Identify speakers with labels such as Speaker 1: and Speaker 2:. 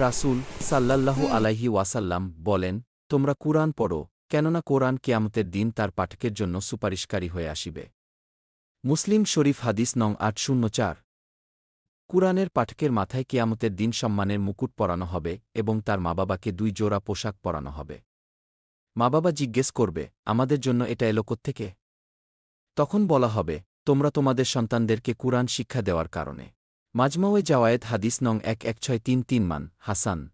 Speaker 1: রাসুল সাল্লাহ আলাইহি ওয়াসাল্লাম বলেন তোমরা কুরআন পড়ো কেননা কোরআন কিয়ামতের দিন তার পাঠকের জন্য সুপারিশকারী হয়ে আসিবে। মুসলিম শরীফ হাদিস নং আট শূন্য চার। কুরআনের পাঠকের মাথায় কিয়ামতের দিন সম্মানের মুকুট পরানো হবে এবং তার মা বাবাকে দুই জোড়া পোশাক পরানো হবে। মা বাবা জিজ্ঞেস করবে, আমাদের জন্য এটা এলো থেকে তখন বলা হবে, তোমরা তোমাদের সন্তানদেরকে কুরআন শিক্ষা দেওয়ার কারণে। মাজমাওয়ে জাওয়ায়েদ হাদিস নং এক এক ছয় তিন তিন মান, হাসান।